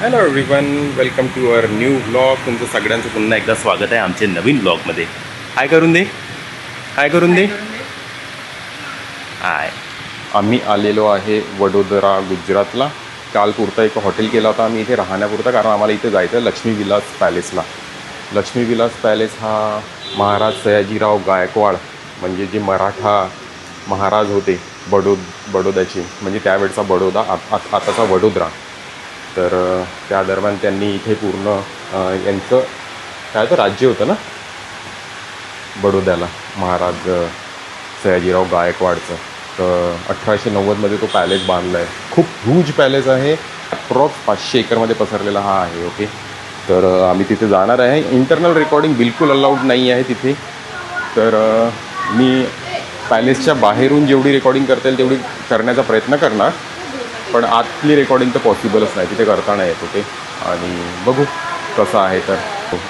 Hello everyone welcome to our new blog तुमचं सगळ्यांचं पुन्हा एकदा स्वागत आहे आमचे नवीन ब्लॉगमध्ये हाय करून दे हाय करून दे हाय आम्ही आलेलो आहे वडोदरा गुजरातला. काल पुरता एक हॉटेल केला होता. आम्ही इथे राहण्यापुरता कारण आम्हाला इथे जायचं आहे लक्ष्मी विलास पॅलेसला. लक्ष्मी विलास पॅलेस हा महाराज सयाजीराव गायकवाड म्हणजे जे मराठा महाराज होते बडोद बडोद्याचे म्हणजे त्यावेळचा बडोदा आत- आत- आताचा वडोदरा. तर त्या दरम्यान त्यांनी इथे पूर्ण यांचं काय तर राज्य होतं ना? बडोद्याला. महाराज सयाजीराव गायकवाडचं. तर अठराशे नव्वदमध्ये तो पॅलेस बांधला आहे खूप ह्यूज पॅलेस आहे. अप्रॉक्स पाचशे एकरमध्ये पसरलेला हा आहे ओके? तर आम्ही तिथे जाणार आहे. इंटरनल रेकॉर्डिंग बिलकुल अलाउड नाही आहे तिथे. तर मी पॅलेसच्या बाहेरून जेवढी रेकॉर्डिंग करता येईल तेवढी करण्याचा प्रयत्न करणार. पण आतली रेकॉर्डिंग तर पॉसिबलच नाही. तिथे करता नाही येत ओके आणि बघू कसं आहे तर.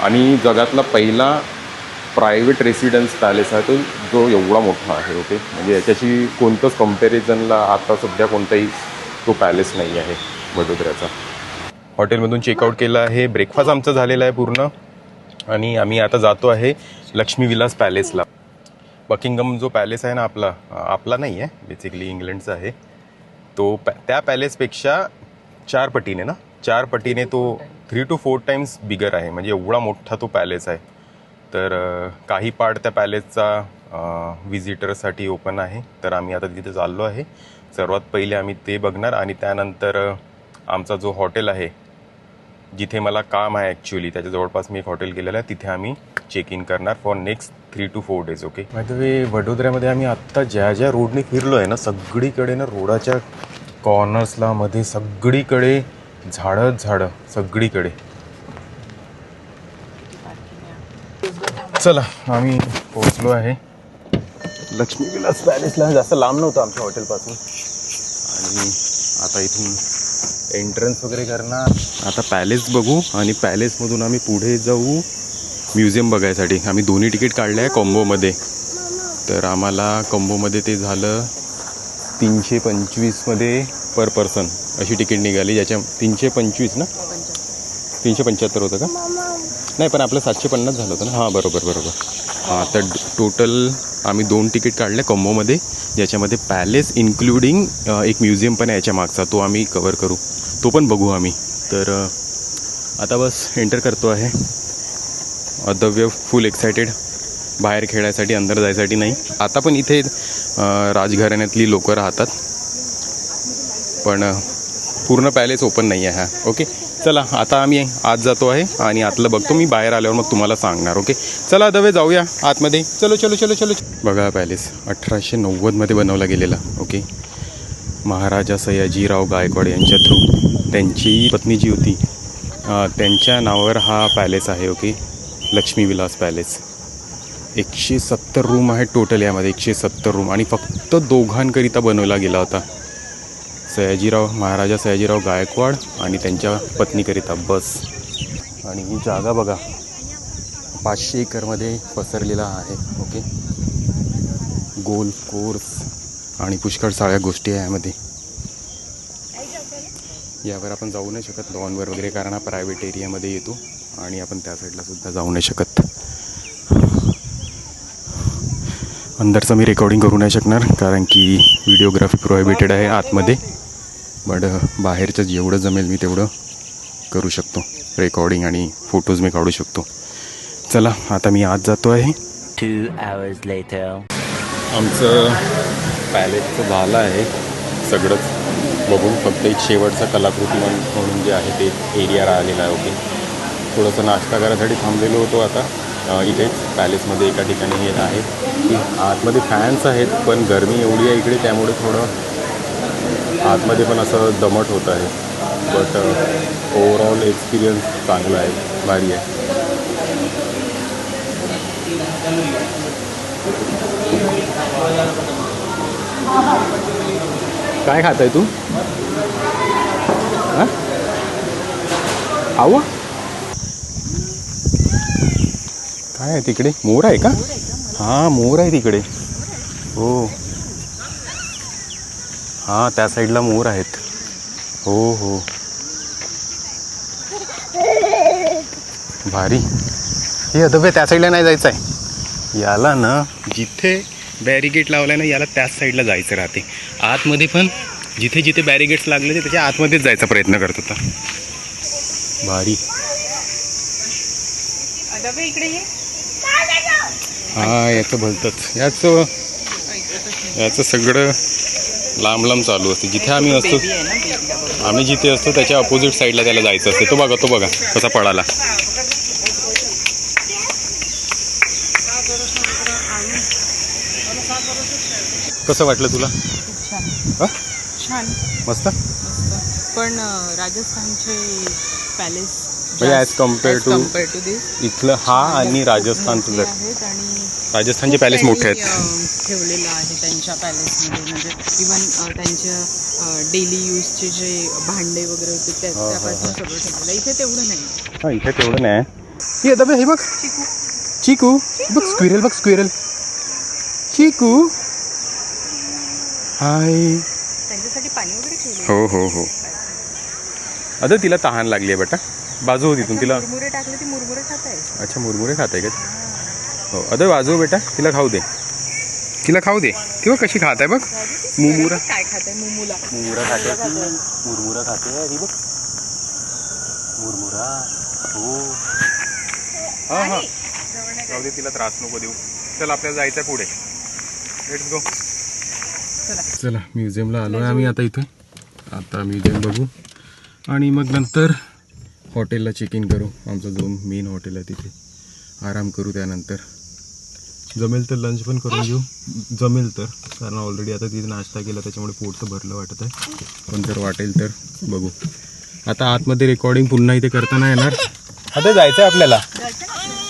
आणि जगातला पहिला प्रायव्हेट रेसिडेन्स पॅलेस आहे तो जो एवढा मोठा आहे ओके. म्हणजे याच्याशी कोणतंच कम्पॅरिझनला आता सध्या कोणताही तो पॅलेस नाही आहे वडोदऱ्याचा. हॉटेलमधून चेकआउट केलं आहे. ब्रेकफास्ट आमचा झालेला आहे पूर्ण. आणि आम्ही आता जातो आहे लक्ष्मी विलास पॅलेसला बकिंगम जो पॅलेस आहे ना आपला आपला नाही आहे बेसिकली इंग्लंडचा आहे. तो पॅ त्या पॅलेसपेक्षा चार पटीने ना? चार पटीने तो three to four times bigger आहे. म्हणजे एवढा मोठा तो पॅलेस आहे. तर काही पार्ट त्या पॅलेसचा विजिटर्ससाठी ओपन आहे. तर आम्ही आता तिथे चाललो आहे. सर्वात पहिले आम्ही ते बघणार आणि त्यानंतर आमचा जो हॉटेल आहे जिथे मला काम आहे ॲक्च्युली त्याच्या जवळपास मी एक हॉटेल केलेलं आहे तिथे आम्ही चेक इन करणार for next three two four days okay माहिती वडोदऱ्यामध्ये आम्ही आत्ता ज्या ज्या रोडने फिरलो आहे ना सगळीकडे ना रोडाच्या कॉर्नर्सला मध्ये सगळीकडे झाडंच झाडं सगळीकडे. चला आम्ही पोहोचलो आहे. लक्ष्मी विलास पॅलेसला. जास्त लांब नव्हतं आमच्या हॉटेलपासून. आणि आता इथून एंट्रन्स वगैरे करणार. आता पॅलेस बघू आणि पॅलेसमधून आम्ही पुढे जाऊ. म्युझियम बघायसाठी. आम्ही दोन्ही तिकीट काढले आहे कॉम्बोमध्ये. तर आम्हाला कॉम्बोमध्ये ते झालं तीनशे पंचवीसमध्ये पर पर्सन अशी तिकीट निघाली ज्याच्या तीनशे पंचवीस ना? तीनशे पंच्याहत्तर होतं का? नाही पण आपलं सातशे पन्नास झालं होतं ना? हां बरोबर बरोबर. हां तर टोटल आम्ही दोन तिकीट काढले कॉम्बोमध्ये ज्याच्यामध्ये पॅलेस इन्क्लुडिंग एक म्युझियम पण आहे याच्या मागचा. तो आम्ही कवर करू. तो पण बघू आम्ही. तर आता बस एंटर करतो आहे. अदव्य फुल एक्सायटेड बाहेर खेळायसाठी अंदर जायसाठी नाही. आता पण इथे राजघराण्यातली लोकं राहतात. पण पूर्ण पॅलेस ओपन नाही आहे हा. ओके चला आता आम्ही आत जातो आहे आणि आतलं बघतो. मी बाहेर आल्यावर मग तुम्हाला सांगणार ओके चला दवे जाऊया आतमध्ये. चलो चलो चलो चलो बघा पॅलेस अठराशे नव्वदमध्ये बनवला गेलेला ओके महाराजा सयाजीराव गायकवाड यांच्या थ्रू त्यांची पत्नी जी होती त्यांच्या नावावर हा पॅलेस आहे ओके लक्ष्मी विलास पॅलेस. एकशे सत्तर रूम आहे टोटल यामध्ये एकशे सत्तर रूम. आणि फक्त दोघांकरिता बनवला गेला होता. सयाजीराव महाराजा सयाजीराव गायकवाड आणि त्यांच्या पत्नीकरिता बस. आणि ही जागा बघा पाचशे एकरमध्ये पसरलेला आहे ओके? गोल्फ कोर्स आणि पुष्कळ साऱ्या गोष्टी आहे यामध्ये. यावर आपण जाऊ नाही शकत लॉनवर वगैरे कारण हा प्रायव्हेट एरियामध्ये येतो. आणि आपण त्या साईडला सुद्धा जाऊ नाही शकत. अंदरचं मी रेकॉर्डिंग करू नाही शकणार कारण की व्हिडिओग्राफी प्रोहिबिटेड आहे आतमध्ये. बट बाहेरचं जेवढं जमेल मी तेवढं करू शकतो. रेकॉर्डिंग आणि फोटोज मी काढू शकतो. चला आता मी आत जातो आहे. Two hours later. आमचं पॅलेसचं झालं आहे सगळंच. बघून फक्त एक शेवटचा कलाकृती म्हण- म्हणून जे आहे ते एरिया राहिलेला आहे ओके थोडंसं नाश्ता करायसाठी थांबलेलो होतो आता. इथेच पॅलेसमध्ये एका ठिकाणी हे आहे. की आतमध्ये फॅन्स आहेत पण गरमी एवढी आहे इकडे त्यामुळे थोडं आतमध्ये पण असं दमट होत आहे. बट ओवरऑल एक्सपिरियन्स चांगला आहे भारी आहे. काय खात आहे तू? हां? काय आहे तिकडे? मोर आहे का? हां मोर आहे तिकडे. हो. हां त्या साईडला मोर आहेत. हो हो. भारी. हे अदबे त्या साईडला नाही जायचं आहे याला ना जिथे बॅरिगेट लावलाय ना याला त्याच साईडला जायचं राहते. आतमध्ये पण जिथे जिथे बॅरिगेट्स लागले ते त्याच्या आतमध्येच जायचा प्रयत्न करत होता. भारी. इकडे ये. हा याचं भलतंच याचं याचं सगळं लांब लांब चालू असते. जिथे आम्ही असतो. आम्ही जिथे असतो त्याच्या अपोजिट साईडला त्याला जायचं असते. तो बघा तो बघा कसा पळाला. कसं वाटलं तुला? छान. मस्त? पण राजस्थानचे पॅलेस म्हणजे to- कंपेअर टू दिस इथलं हा आणि राजस्थानचं जर आहेत आणि राजस्थानचे खूप पॅलेस मोठे आहेत. अं, ठेवलेलं आहे त्यांच्या पॅलेसमध्ये म्हणजे इवन त्यांच्या डेली यूजचे जे भांडे वगैरे होते त्या हा, हा, त्यापासून सगळं ठेवलेलं आहे. इथे तेवढं नाही. हा इथे तेवढं नाही हे दबे हे बघ. चिकू. बघ स्क्विरल बघ स्क्विरल चिकू. हाय. त्यांच्यासाठी पाणी वगैरे ठेवलं हो हो हो. अगं तिला तहान लागली आहे बेटा. बाजू हो तिथून तिला मुरमुरे टाकले ती मुरमुरे खात आहे. अच्छा मुरमुरे खात आहे का? हो अदर बाजू बेटा तिला खाऊ दे. तिला खाऊ दे. किंवा कशी खात आहे बघ? मुमुरा काय खात आहे मुमुला मुरमुरा खाते मुरमुरा खाते ही बघ. मुरमुरा. हो. हा हा. जाऊ दे तिला त्रास नको देऊ. चल आपल्याला जायचं पुढे. लेट्स गो चला. म्युझियमला आलो आहे आम्ही आता इथे आता म्युझियम बघू. आणि मग नंतर हॉटेलला चेक इन करू. आमचं जो मेन हॉटेल आहे तिथे. आराम करू त्यानंतर. जमेल तर लंच पण करून घेऊ. जमेल तर. कारण ऑलरेडी आता तिथे नाश्ता केला त्याच्यामुळे पोट तर भरलं वाटत आहे पण जर वाटेल तर बघू. आता आतमध्ये रेकॉर्डिंग पुन्हा इथे करताना येणार. आता जायचं आहे आपल्याला.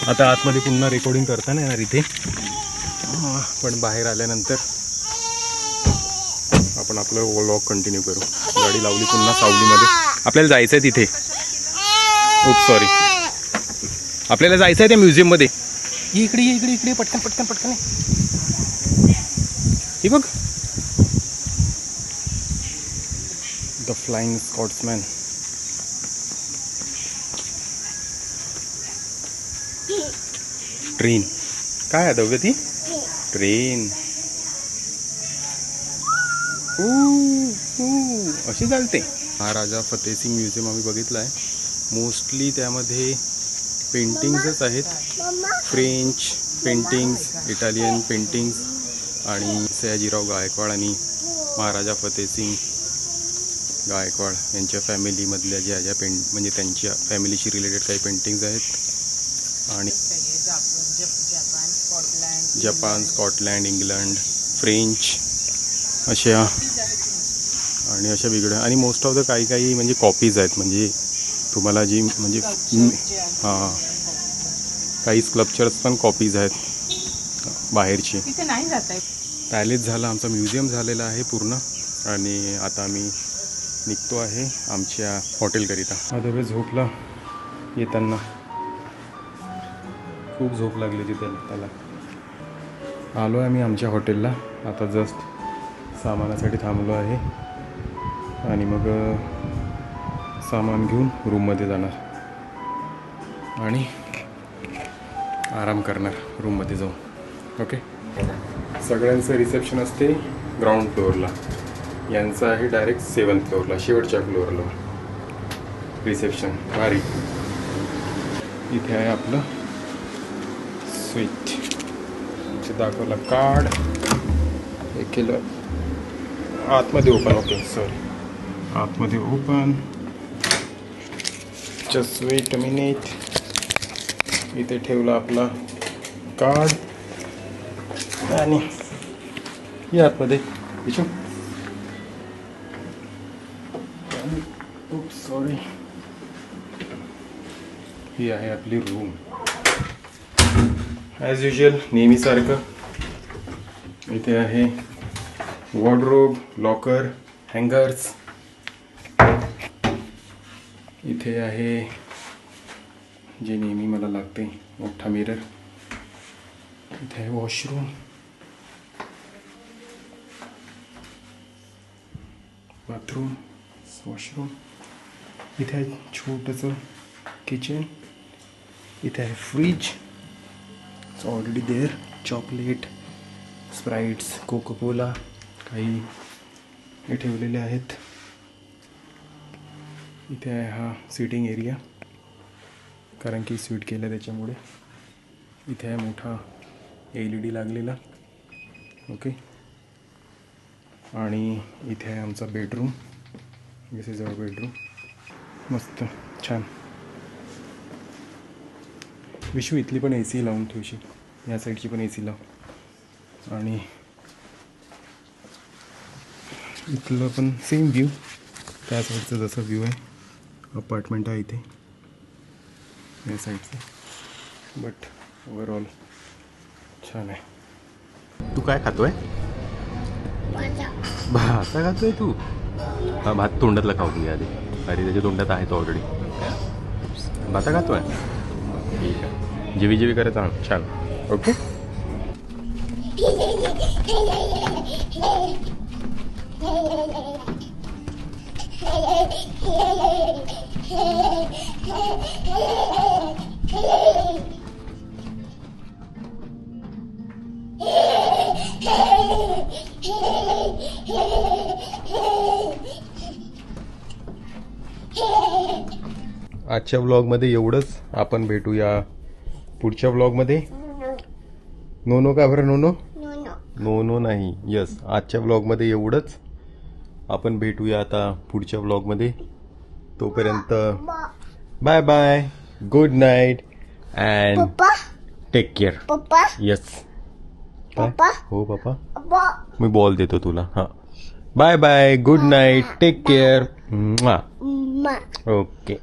आता आतमध्ये पुन्हा रेकॉर्डिंग करताना येणार इथे. हा, पण बाहेर आल्यानंतर आपण आपलं व्लॉग कंटिन्यू करू. गाडी लावली पुन्हा सावलीमध्ये. आपल्याला जायचं आहे तिथे. ओप सॉरी आपल्याला जायचं आहे त्या म्युझियममध्ये ये इकडे ये इकडे इकडे पटकन पटकन पटकन ये. हे बघ. द फ्लाइंग स्कॉट्समॅन ट्रेन काय आहे दव्य ती? ट्रेन अशी चालते. महाराजा फतेसिंग म्युझियम आम्ही बघितलं आहे मोस्टली त्यामध्ये पेंटिंग्सच आहेत. फ्रेंच पेंटिंग्स इटालियन पेंटिंग्स आणि सयाजीराव गायकवाड आणि महाराजा फतेहसिंग गायकवाड यांच्या फॅमिलीमधल्या ज्या ज्या पेंट म्हणजे त्यांच्या फॅमिलीशी रिलेटेड काही पेंटिंग्स आहेत. आणि जपान स्कॉटलँड इंग्लंड फ्रेंच अशा आणि अशा वेगळ्या. आणि मोस्ट ऑफ द काही काही म्हणजे कॉपीज आहेत. म्हणजे तुम्हाला जी म्हणजे हां. काही स्क्लपचर्स पण कॉपीज आहेत बाहेरची. पॅलेस झाला आमचा म्युझियम झालेला आहे पूर्ण. आणि आता आम्ही निघतो आहे आमच्या हॉटेलकरिता आता झोपला येताना. खूप झोप लागली तिथे त्याला. आलो आहे आम्ही आमच्या हॉटेलला आता जस्ट सामानासाठी थांबलो आहे. आणि मग सामान घेऊन रूममध्ये जाणार. आणि आराम करणार रूममध्ये जाऊन. ओके सगळ्यांचं रिसेप्शन असते ग्राउंड फ्लोअरला यांचं आहे डायरेक्ट सेवन्थ फ्लोअरला शेवटच्या फ्लोअरला रिसेप्शन भारी. इथे आहे आपलं स्विच इथे दाखवलं कार्ड हे केलं. आतमध्ये ओपन ओके सॉरी आतमध्ये ओपन जस्ट वेट मिनिट इथे ठेवलं आपला कार्ड आणि या आतमध्ये. इचू सॉरी ही आहे आपली रूम ॲज युजल नेहमीसारखं. इथे आहे वॉर्डरोब लॉकर हँगर्स इथे आहे जे नेहमी मला लागते। मोठा मिरर इथे आहे वॉशरूम बाथरूम वॉशरूम इथे आहे छोटंसं किचन इथे आहे fridge already there chocolate sprites coca cola काही हे ठेवलेले आहेत इथे आहे हा सिटिंग एरिया कारण की स्वीट केलं त्याच्यामुळे. इथे आहे मोठा एल ई डी लागलेला. ओके आणि इथे आहे आमचा bedroom this is our bedroom मस्त. छान. विशू इथली पण ए सी लावून ठेवशी या साईडची पण ए सी लाव. आणि इथलं पण सेम व्ह्यू त्या साईडचा जसा व्ह्यू आहे. अपार्टमेंट आहे इथे या साईडचं बट ओव्हरऑल छान आहे तू काय खातोय? भात. खातोय तू? हा भात तोंडातला खाऊ दे आधी अरे त्याच्या तोंडात आहेत ऑलरेडी भाता खातोय? ठीक आहे. जेवी जेवी करत आहात छान. ओके आजच्या व्लॉगमध्ये एवढंच. आपण भेटूया पुढच्या व्लॉगमध्ये नो नो का बरं नो नो नो नो नाही. यस आजच्या व्लॉगमध्ये एवढंच. आपण भेटूया आता पुढच्या व्लॉगमध्ये तोपर्यंत bye bye good night and take care yes हो पप्पा. मी बॉल देतो तुला हां. Bye bye good night take care okay